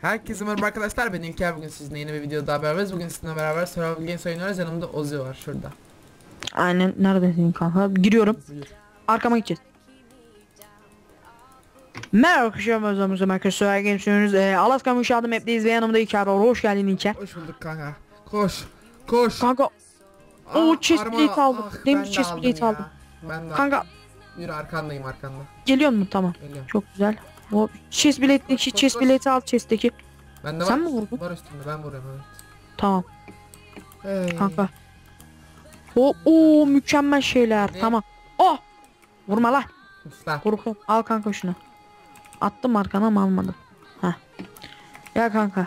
Herkese merhaba arkadaşlar ben İlker bugün sizinle yeni bir videoda daha beraberiz bugün sizinle beraber Survival Games oynuyoruz yanımda Ozi var şurada Aynen neredesin kanka? Giriyorum. Arkama gideceğiz. Merhaba arkadaşlar ben Zamuz'a arkadaşlar geçiyoruz. Ee, Alaska Müşahede Map'teyiz ve yanımda İlker var. Hoş geldin İlker. Hoş bulduk kanka koş koş Kanka Aa, o chest plate aldım. ah, Demir chest plate aldım. Ben de kanka Yürü arkandayım arkanda geliyor mu? Tamam. Geliyorum Çok güzel. O chest Koş, chest plate'i al chest'teki. Ben de Sen var, mi vurdun? Var üstünde ben vuruyorum evet Tamam hey. kanka. O o mükemmel şeyler. Ne? Tamam. Oh! Vurma lan. Korkuyorum. Al kanka şunu. Attım arkana ama almadım. Heh. Ya kanka.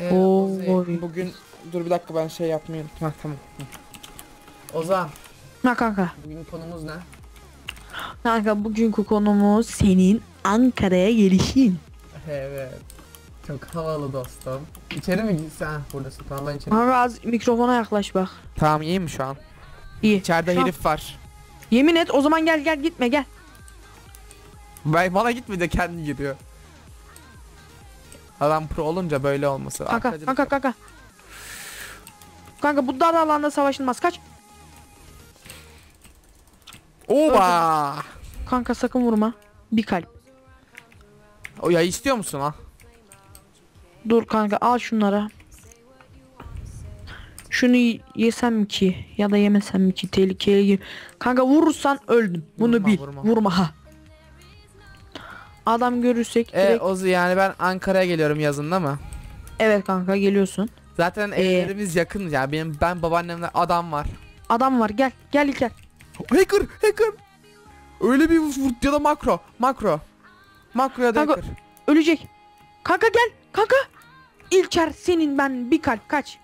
Ee, Oo, bugün dur bir dakika ben şey yapmıyorum ha tamam. Ozan Ha kanka. bugün konumuz ne? Kanka bugünkü konumuz senin Ankara'ya gelişin. Evet çok havalı dostum İçeri mi gitsen buradasın tamam ben içeri Kanka az mikrofona yaklaş bak. Tamam iyi mi şu an? İyi. İçeride Şu an- herif var Yemin et o zaman gel gel gitme gel. Ben bana gitme de kendi giriyor. Adam pro olunca böyle olması. Kanka kanka yap. kanka. Kanka bu dar alanda savaşılmaz kaç. Oba! Kanka sakın vurma. Bir kalp. O ya istiyor musun ha? Dur kanka al şunları. Şunu yesem ki ya da yemesem ki tehlikeye gir. Kanka vurursan öldüm. Bunu Vurma, bil. vurma. Vurma ha. Adam görürsek E direkt... Ozu yani ben Ankara'ya geliyorum yazında mı? Evet kanka geliyorsun. Zaten Ee? evlerimiz yakın ya. Benim ben babaannemle adam var. Adam var gel gel İlker. Hacker, hacker. Öyle bir vur ya da makro, makro. Makro ya da hacker. Ölecek. Kanka gel kanka. İlker senin ben bir kalp kaç.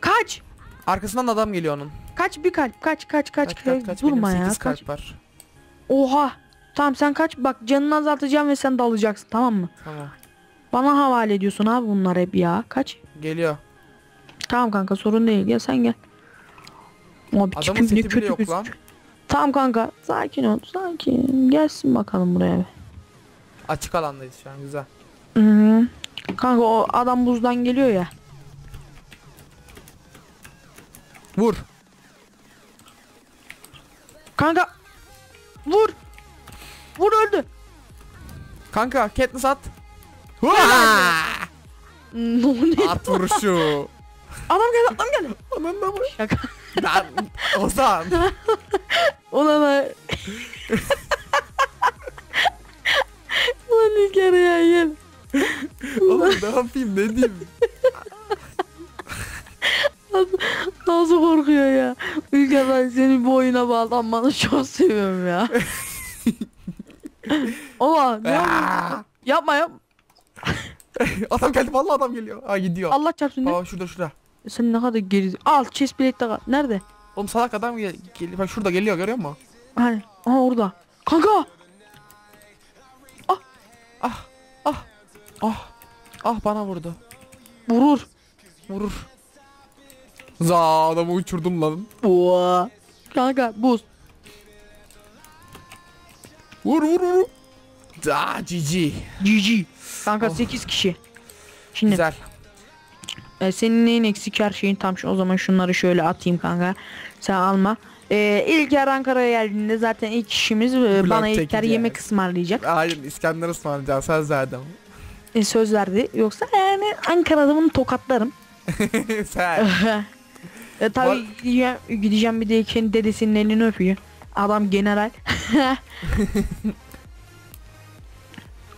Kaç. Arkasından adam geliyor onun. Kaç bir kalp kaç kaç kaç, Kaç kaç kaç durma benim ya 8 kaç. kalp var. Oha. Tamam sen kaç bak canını azaltacağım ve sen dalacaksın tamam mı? Tamam. Bana havale ediyorsun abi bunlar hep ya. Kaç. Geliyor. Tamam kanka sorun değil gel sen gel. Abi Adamın tipim ne kötü yok lan. Tamam kanka sakin ol sakin. Gelsin bakalım buraya bir. Açık alandayız şu an güzel. Hı -hı. Kanka o adam buzdan geliyor ya. Vur. Kanka vur. Vur öldü. Kanka Katniss at. Ne at vuruşu. Adam geldi adam geldi. Anında mı? Şaka. Lan Ozan. Da. Ulan İlker ya gel. Oğlum ne yapayım ne diyeyim? Nasıl korkuyor ya. İlker ben seni bu oyuna bağlanmanı çok seviyorum ya. Ola ne yapıyorsun? Aa! Yapma yap. adam geldi vallahi adam geliyor. Ha gidiyor. Allah çarpsın? Baba şurada şurada. Sen ne kadar geri... Al chest plate kal. Nerede? Oğlum salak adam gel. Bak şurada geliyor görüyor musun? Hani? Aha orada. Kanka. Ah ah ah bana vurdu. Vurur. Vurur. Za adamı uçurdum lan. Oha. Kanka buz. Vur vur vur. Da GG. GG. Kanka Oh. 8 kişi. Şimdi Güzel. E, senin neyin eksik her şeyin tam şu o zaman şunları şöyle atayım kanka. Sen alma. E, İlker Ankara'ya geldiğinde zaten ilk işimiz e, Vlog bana çekeceğiz. yemek ısmarlayacak. Hayır İskender ısmarlayacağım söz verdim. E, söz verdi. Yoksa yani Ankara'da bunu tokatlarım. Sen. e, tabii gideceğim, gideceğim bir de kendi dedesinin elini öpüyor. Adam general.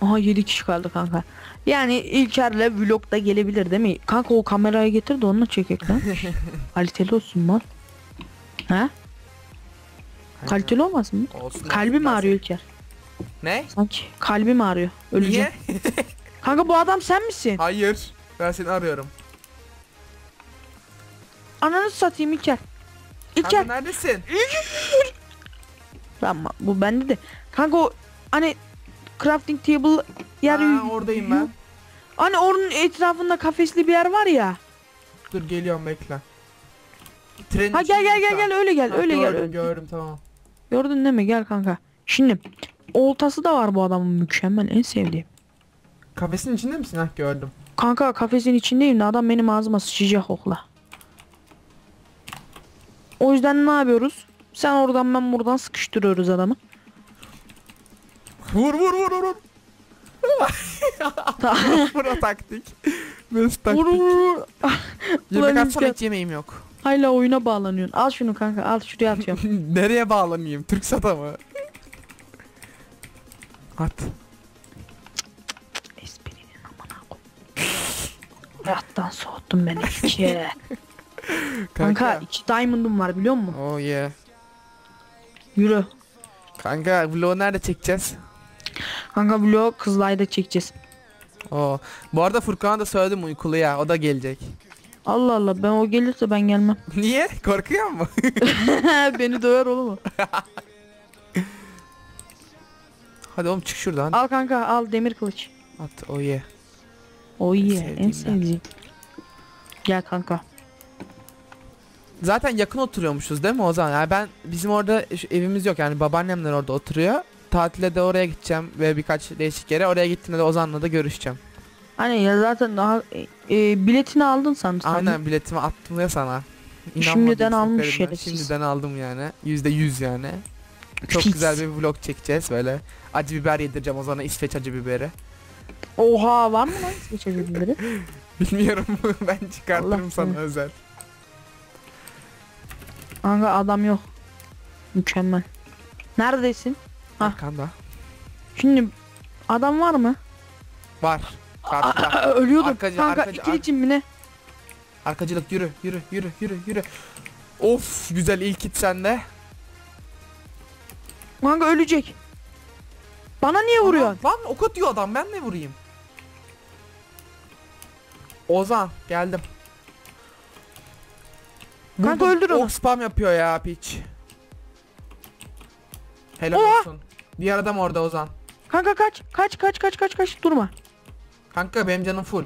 Aha 7 kişi kaldı kanka. Yani İlker'le vlog da gelebilir değil mi? Kanka o kamerayı getir de onunla çekek lan. Kaliteli olsun lan. Ha? Kaliteli olmasın mı? Olsun. Kalbim ağrıyor İlker. Ne? Sanki kalbim ağrıyor. Öleceğim. Niye? Kanka bu adam sen misin? Hayır. Ben seni arıyorum. Ananı satayım İlker. İlker. Kanka neredesin? Ama bu bende de. Kanka o hani crafting table yer Ha, oradayım ben. Hani onun etrafında kafesli bir yer var ya. Dur geliyorum bekle. Trenin Ha gel gel gel gel öyle gel öyle gel. gördüm, öyle. Gördüm tamam. Gördün değil mi? Gel kanka. Şimdi oltası da var bu adamın mükemmel en sevdiğim. Kafesin içinde misin? Hah gördüm. Kanka kafesin içindeyim de adam benim ağzıma sıçacak okla. O yüzden ne yapıyoruz? Sen oradan ben buradan sıkıştırıyoruz adamı. Vur vur vur vur. Bura taktik. Nasıl taktik? Vur vur vur. Yemek Ulan atsana İlker. hiç yemeğim yok. Hala oyuna bağlanıyorsun. Al şunu kanka al şuraya atıyorum. Nereye bağlanayım? Türk sata mı? At. Esprinin amına koy. Hayattan soğuttun beni iki. kanka iki diamond'um var biliyor musun? Oh yeah. Yürü. Kanka vlogu nerede çekeceğiz? Kanka vlog kızlayda çekeceğiz. Oo. Bu arada Furkan'a da söyledim uykulu ya. O da gelecek. Allah Allah ben o gelirse ben gelmem. Niye? Korkuyor mu? Beni döver oğlum o. Hadi oğlum çık şuradan. Al kanka al demir kılıç. At. Oh yeah. O Sevdiğimden. en sevdiğim. Gel kanka. Zaten yakın oturuyormuşuz değil mi Ozan? Yani ben bizim orada evimiz yok yani babaannemler orada oturuyor. Tatile de oraya gideceğim ve birkaç değişik yere. Oraya gittiğimde de Ozan'la da görüşeceğim. Hani ya zaten daha e, biletini aldın sanırsam. Aynen biletimi attım ya sana. Şimdiden İnanmadın almış şerefsiz. Şimdiden aldım yani. Yüzde yüz yani. Çok Fix. güzel bir vlog çekeceğiz böyle. Acı biber yedireceğim Ozan'a İsveç acı biberi. Oha var mı lan İsveç biberi? Bilmiyorum ben çıkartırım Allah sana seni. özel. Kanka adam yok. Mükemmel. Neredesin? Hah. Arkanda. Şimdi adam var mı? Var. Karşıda. Aa, ölüyordum. Arkacı, kanka arkacı, ikili ar- için mi ne? Arkacılık yürü yürü yürü yürü yürü. Of güzel ilk hit sende. Kanka ölecek. Bana niye vuruyorsun? Lan ok atıyor adam ben ne vurayım? Ozan geldim. Kanka öldür onu. Ok spam yapıyor ya piç. Helal Oha! olsun. Diğer adam orada Ozan. Kanka kaç. Kaç kaç kaç kaç kaç durma. Kanka benim canım full.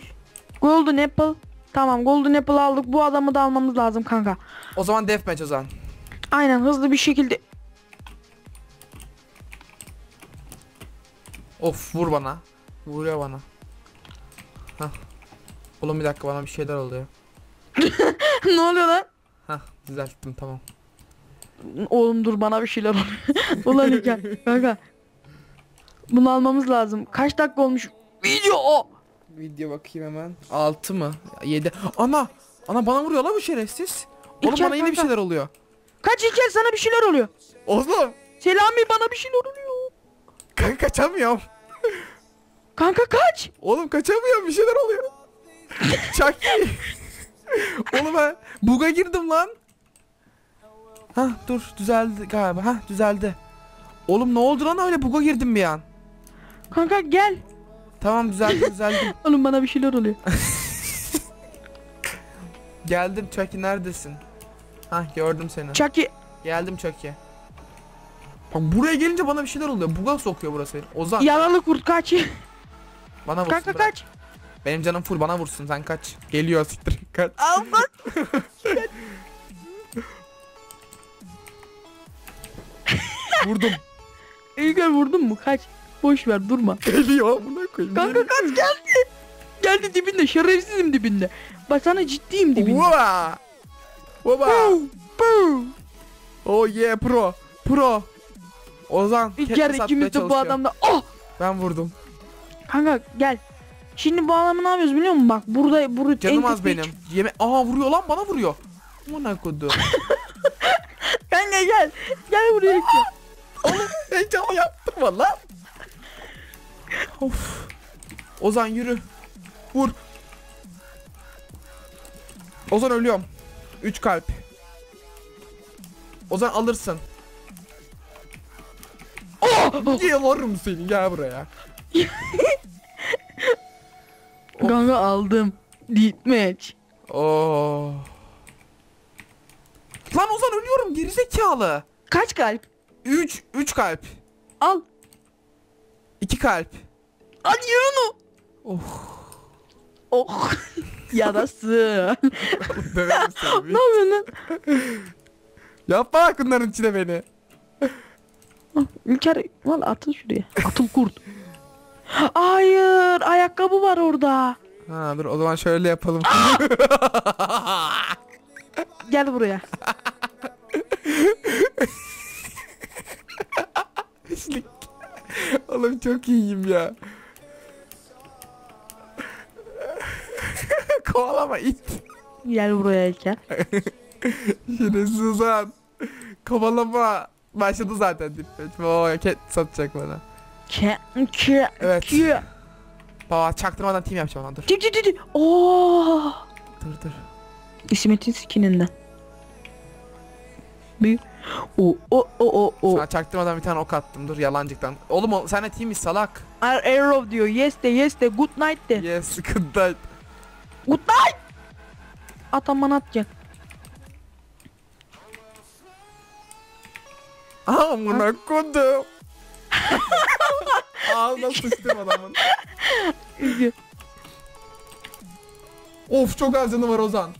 Golden Apple. Tamam Golden Apple aldık. Bu adamı da almamız lazım kanka. O zaman deathmatch Ozan. Aynen hızlı bir şekilde. Of vur bana. Vuruyor bana. Hah. Oğlum bir dakika bana bir şeyler oluyor. ne oluyor lan? Hah düzelttim tamam. Oğlum dur bana bir şeyler oluyor. Ulan İlker kanka. Bunu almamız lazım. Kaç dakika olmuş? Video o. Video bakayım hemen. 6 mı? 7. Ana! Ana bana vuruyor lan bu şerefsiz. Oğlum İlker bana yine bir kanka. şeyler oluyor. Kaç İlker sana bir şeyler oluyor. Oğlum! Selami bana bir şeyler oluyor. Kanka kaçamıyorum. Kanka kaç. Oğlum kaçamıyorum bir şeyler oluyor. Chucky. Oğlum ben buga girdim lan. Hah dur düzeldi galiba. Hah düzeldi. Oğlum ne oldu lan öyle buga girdim bir an. Kanka gel. Tamam düzeldi düzeldim. Oğlum bana bir şeyler oluyor. Geldim Chucky neredesin? Hah gördüm seni. Chucky. Geldim Chucky. Bak buraya gelince bana bir şeyler oluyor. Buga sokuyor burası. Ozan Yaralı kurt kaç. bana vursun. Kanka bırak. kaç. Benim canım full bana vursun sen kaç. Geliyor siktir kaç. Al Vurdum. İlker vurdun mu? Kaç. Boş ver durma. Geliyor amına koyayım. Kanka kaç geldi. Geldi dibinde şerefsizim dibinde. Bak sana ciddiyim dibinde. Oba. Buu, buu. Oh yeah pro. Pro. Ozan. İlker ikimiz de bu adamda. Oh! Ben vurdum. Kanka gel. Şimdi bu adamı ne yapıyoruz biliyor musun? Bak burada burada Canım en az benim. Yeme Aa vuruyor lan bana vuruyor. Amına koydu. Kanka gel. Gel buraya İlker. Heyecanlı yaptım valla. Of. Ozan yürü. Vur. Ozan ölüyorum. 3 kalp. Ozan alırsın. Oh! Yalarım seni gel buraya. Kanka aldım. Deathmatch. Oh. Lan Ozan ölüyorum gerizekalı. Kaç kalp? 3 3 kalp. Al. 2 kalp. Hadi ye onu. Oh. Oh. Yarası. Döverim seni. ne yapıyorsun lan? Yapma bak bunların içine beni. İlker valla atıl şuraya. Atıl kurt. Hayır ayakkabı var orada. Ha dur o zaman şöyle yapalım. Gel buraya. Pislik. Oğlum çok iyiyim ya. Kovalama it. Gel buraya İlker. Şerefsiz Ozan. Kovalama. Başladı zaten dipmeç. Oo ket satacak bana. Ke ke Evet. ke. Baba çaktırmadan team yapacağım ona dur. Di di di di. Oo. Dur dur. İsmet'in skininden. Bir. O o o o o. Sana çaktırmadan bir tane ok attım dur yalancıktan. Oğlum o, sen de team'iz salak. Ar- Arrow diyor. Yes de yes de good night de. Yes sıkıntı. Good night. Ataman atacak. Amına kodum. Ağzına sıçtım adamın. Of çok az canı var Ozan.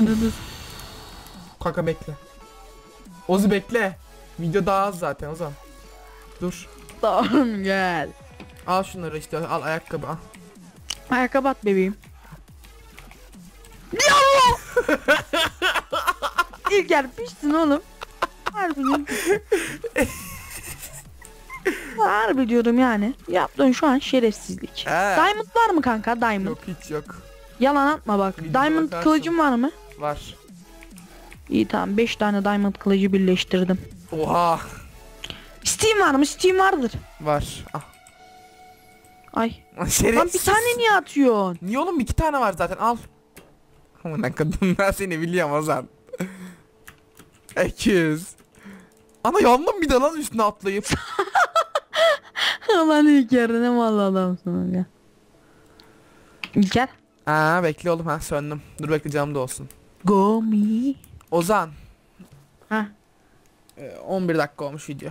Kı. Kaka bekle. Ozu bekle. Video daha az zaten Ozan. Dur. Tamam gel. Al şunları işte al ayakkabı al. Ayakkabı at bebeğim. Yallah! İlker pişsin oğlum. Harbi. Harbi diyorum yani. Yaptığın şu an şerefsizlik. He. Diamond var mı kanka? Diamond. Yok hiç yok. Yalan atma bak. Videoda Diamond bakarsın. kılıcın var mı? Var. İyi tamam 5 tane diamond kılıcı birleştirdim. Oha. Steam var mı? Steam vardır. Var. Ah. Ay. Şerefsiz. Lan bir tane niye atıyorsun? Niye oğlum iki tane var zaten al. Amına kadın ben seni biliyorum Ozan. 200. Ana yandım bir de lan üstüne atlayıp. Lan İlker ne mal adamsın ya. İlker. Aa bekle oğlum ha söndüm. Dur bekle canım da olsun. Go me. Ozan. Ha e, 11 dakika olmuş video.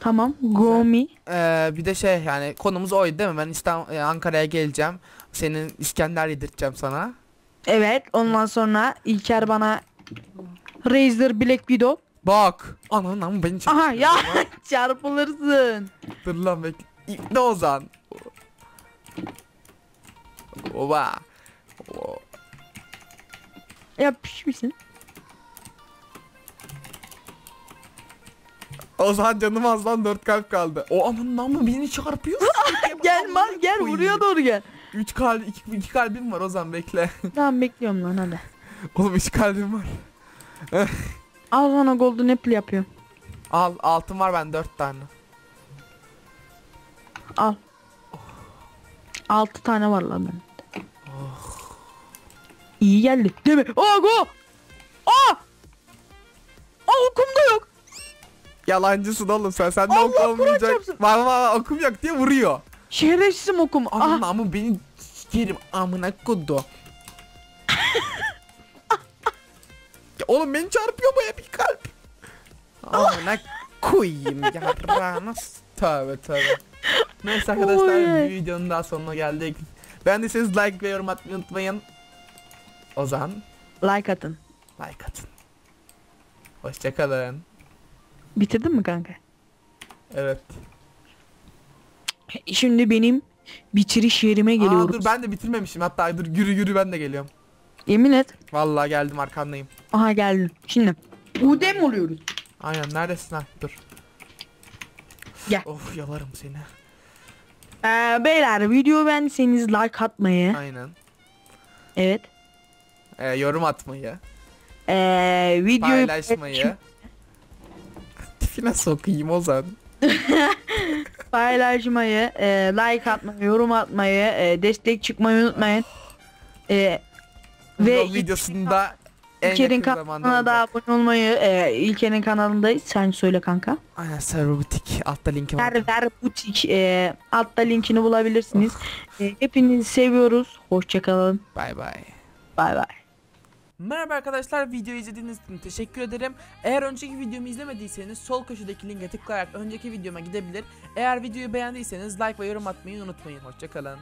tamam. Go me. Ee, bir de şey yani konumuz oydu değil mi? Ben İstanbul, e, Ankara'ya geleceğim. Senin İskender yedirteceğim sana. Evet ondan sonra İlker bana Razer Black Widow. Bak. Ananın ama beni çek. Aha ya çarpılırsın. Dur lan bekle. İlk Ozan. Oba. O- Ya pişmişsin. Ozan canım az lan 4 kalp kaldı. O ananın ama beni çarpıyor. Gel mal gel buraya doğru gel. 3 kalp 2, 2 kalbim var Ozan bekle. Tamam bekliyorum lan hadi. Oğlum 3 kalbim var. Al sana golden apple yapıyorum. Al altın var ben 4 tane. Al. 6 tane var lan bende. İyi geldi. Değil mi? Aa go. Aa. Aa okum da yok. Yalancısın oğlum sen. Sende Allah ok Kur'an olmayacak. Var var okum yok diye vuruyor. Şerefsizim okum. Aha. ama beni sikerim amına kodu. oğlum beni çarpıyor bu ya bir kalp. Amına koyayım ya. Nasıl? Tövbe tövbe. Neyse arkadaşlar Oy. videonun daha sonuna geldik. Beğendiyseniz like ve yorum atmayı unutmayın. Ozan Like atın. like atın. Hoşçakalın. Bitirdin mi kanka? Evet. Şimdi benim bitiriş yerime Aa, geliyoruz. dur ben de bitirmemişim. Hatta dur yürü yürü ben de geliyorum. Yemin et. Vallahi geldim arkandayım. Aha geldim. Şimdi. Udem oluyoruz. Aynen neredesin ha? Dur. Gel. Of yalarım seni. Ee, beyler video beğendiyseniz like atmayı. Aynen. Evet. Ee, yorum atmayı, Ee, videoyu paylaşmayı. Tipine sokayım Ozan. paylaşmayı, e, like atmayı, yorum atmayı, e, destek çıkmayı unutmayın. E, Ve ve videosunda en İlker'in kanalına da abone olmayı, e, İlker'in kanalında sen söyle kanka. Aynen server butik altta linki var. Server Butik e, altta linkini bulabilirsiniz. E, hepinizi seviyoruz. Hoşçakalın. Bay bay. Bay bay. Merhaba arkadaşlar videoyu izlediğiniz için teşekkür ederim. Eğer önceki videomu izlemediyseniz sol köşedeki linke tıklayarak önceki videoma gidebilir. Eğer videoyu beğendiyseniz like ve yorum atmayı unutmayın. Hoşçakalın.